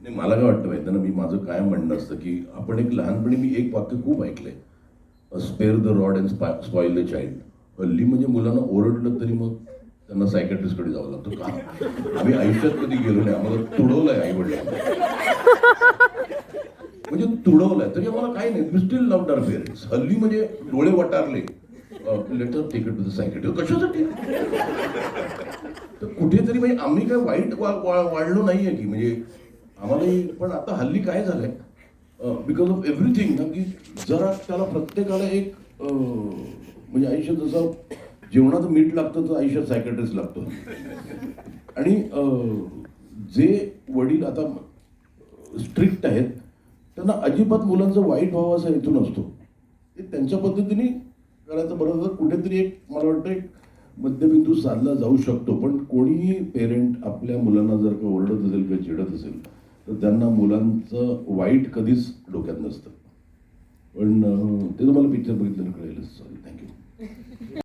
नाही मला काय वाटतं माहिती ना मी माझं काय म्हणणं असतं की आपण एक लहानपणी मी एक वाक्य खूप ऐकलंय. Spare the rod and spoil the child हल्ली म्हणजे मुलांना ओरडलं तरी मग त्यांना सायकॅट्रिस्टकडे जावं लागतं. का? आम्ही आयुष्यात कधी गेलो नाही आम्हाला तुडवलंय आई म्हणजे तुडवलंय तरी आम्हाला काही नाही. We still love our parents हल्ली म्हणजे डोळे वटारले. Later take it to the psychiatry कशासाठी? तर कुठेतरी म्हणजे आम्ही काय वाईट वा- वाढलो नाहीये की म्हणजे आम्हालाही पण आता हल्ली काय झालंय? बिकॉज ऑफ एव्हरीथिंग ना की जरा त्याला प्रत्येकाला एक म्हणजे आयुष्यात जसं जेवणाचं मीठ लागतं तर आयुष्यात सायकॅट्रिस्ट लागतो. आणि जे वडील आता स्ट्रिक्ट आहेत त्यांना अजिबात मुलांचं वाईट व्हावं असा हेतू नसतो. ते त्यांच्या पद्धतीने करायचं बरोबर कुठेतरी एक मला वाटतं एक मध्यबिंदू साधला जाऊ शकतो. पण कोणीही पेरेंट आपल्या मुलांना जर का ओरडत असेल किंवा चिडत असेल तर त्यांना मुलांचं वाईट कधीच डोक्यात नसतं. पण ते तुम्हाला पिक्चर बघितलं कळेल